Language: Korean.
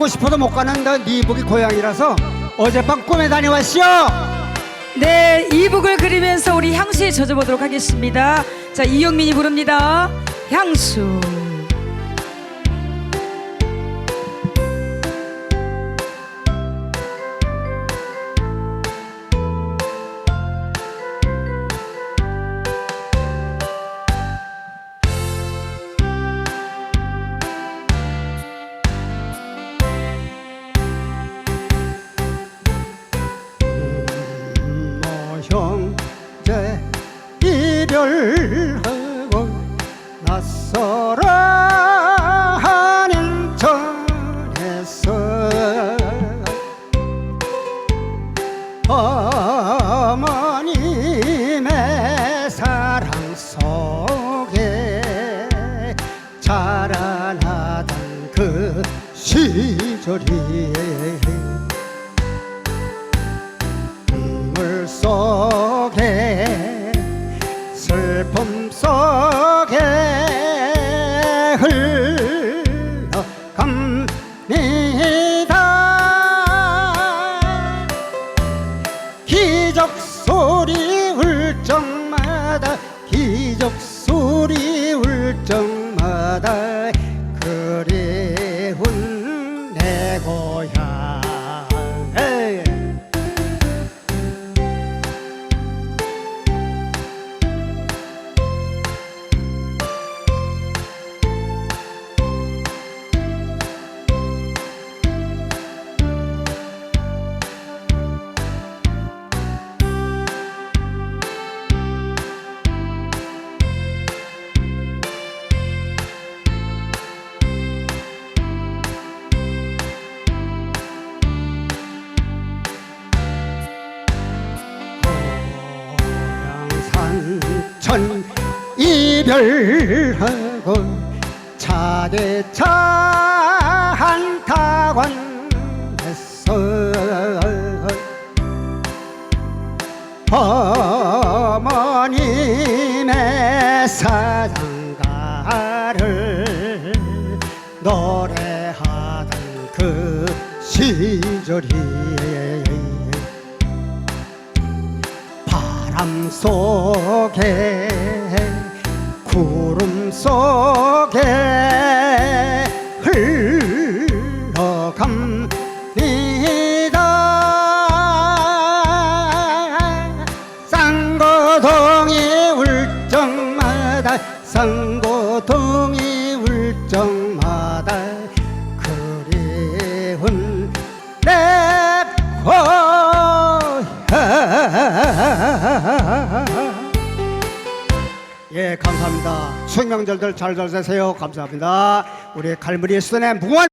가고 싶어도 못 가는 너 니북이 고향이라서 어젯밤 꿈에 다녀왔시오. 네, 이북을 그리면서 우리 향수에 젖어보도록 하겠습니다. 자, 이영민이 부릅니다. 향수. 이별하고 낯설어 하는 전에서 어머님의 사랑 속에 자라나던 그 시절이 눈물 속에 슬픔 속에 흘러갑니다. 기적 소리 울 적마다 기적 소리 울 적마다 고향산천 이별하고 차대차 한타관에서 어머님의 사랑가를 노래하던 그 시절이 속에 구름 속에 흘러갑니다. 쌍고동이 울 적마다 쌍고동이 울 적마다 그리운 내 고향 예 감사합니다. 수명절들 잘잘 되세요. 감사합니다. 우리 갈무리 수련의 무한